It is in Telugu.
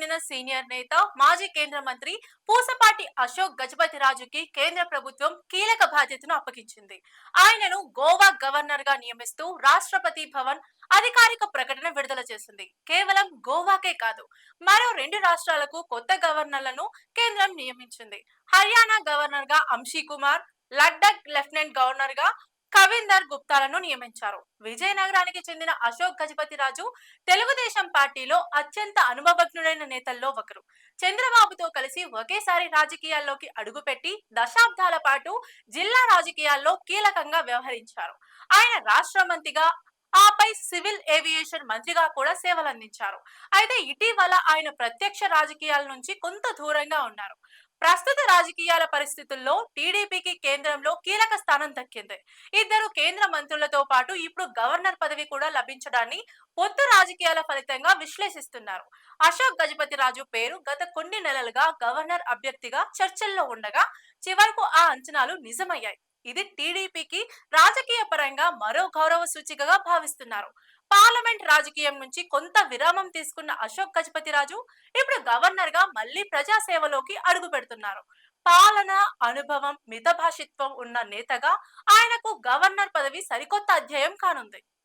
చెందిన సీనియర్ నేత మాజీ కేంద్ర మంత్రి పూసపాటి అశోక్ గజపతి రాజుకి కేంద్ర ప్రభుత్వం కీలక బాధ్యతను అప్పగించింది. ఆయనను గోవా గవర్నర్గా నియమిస్తూ రాష్ట్రపతి భవన్ అధికారిక ప్రకటన విడుదల చేసింది. కేవలం గోవాకే కాదు మరో రెండు రాష్ట్రాలకు కొత్త గవర్నర్లను కేంద్రం నియమించింది. హర్యానా గవర్నర్గా అంశీ కుమార్ లడ్డక్ లెఫ్టినెంట్ గవర్నర్గా కవిందర్ గుప్తాలను నియమించారు. విజయనగరానికి చెందిన అశోక్ గజపతి రాజు తెలుగుదేశం పార్టీలో అత్యంత అనుభవజ్ఞుడైన నేతల్లో ఒకరు. చంద్రబాబుతో కలిసి ఒకేసారి రాజకీయాల్లోకి అడుగుపెట్టి దశాబ్దాల పాటు జిల్లా రాజకీయాల్లో కీలకంగా వ్యవహరించారు. ఆయన రాష్ట్ర మంత్రిగా ఆపై సివిల్ ఏవియేషన్ మంత్రిగా కూడా సేవలందించారు. అయితే ఇటీవల ఆయన ప్రత్యక్ష రాజకీయాల నుంచి కొంత దూరంగా ఉన్నారు. ప్రస్తుత రాజకీయాల పరిస్థితుల్లో టీడీపీకి కేంద్రంలో కీలక స్థానం దక్కింది. ఇద్దరు కేంద్ర మంత్రులతో పాటు ఇప్పుడు గవర్నర్ పదవి కూడా లభించడాన్ని పొత్తు రాజకీయాల ఫలితంగా విశ్లేషిస్తున్నారు. అశోక్ గజపతి రాజు పేరు గత కొన్ని నెలలుగా గవర్నర్ అభ్యర్థిగా చర్చల్లో ఉండగా చివరకు ఆ అంచనాలు నిజమయ్యాయి. ఇది టీడీపీకి రాజకీయ పరంగా మరో గౌరవ సూచికగా భావిస్తున్నారు. పార్లమెంట్ రాజకీయం నుంచి కొంత విరామం తీసుకున్న అశోక్ గజపతి రాజు ఇప్పుడు గవర్నర్గా మళ్ళీ ప్రజాసేవలోకి అడుగు పెడుతున్నారు. పాలన అనుభవం మితభాషిత్వం ఉన్న నేతగా ఆయనకు గవర్నర్ పదవి సరికొత్త అధ్యాయం కానుంది.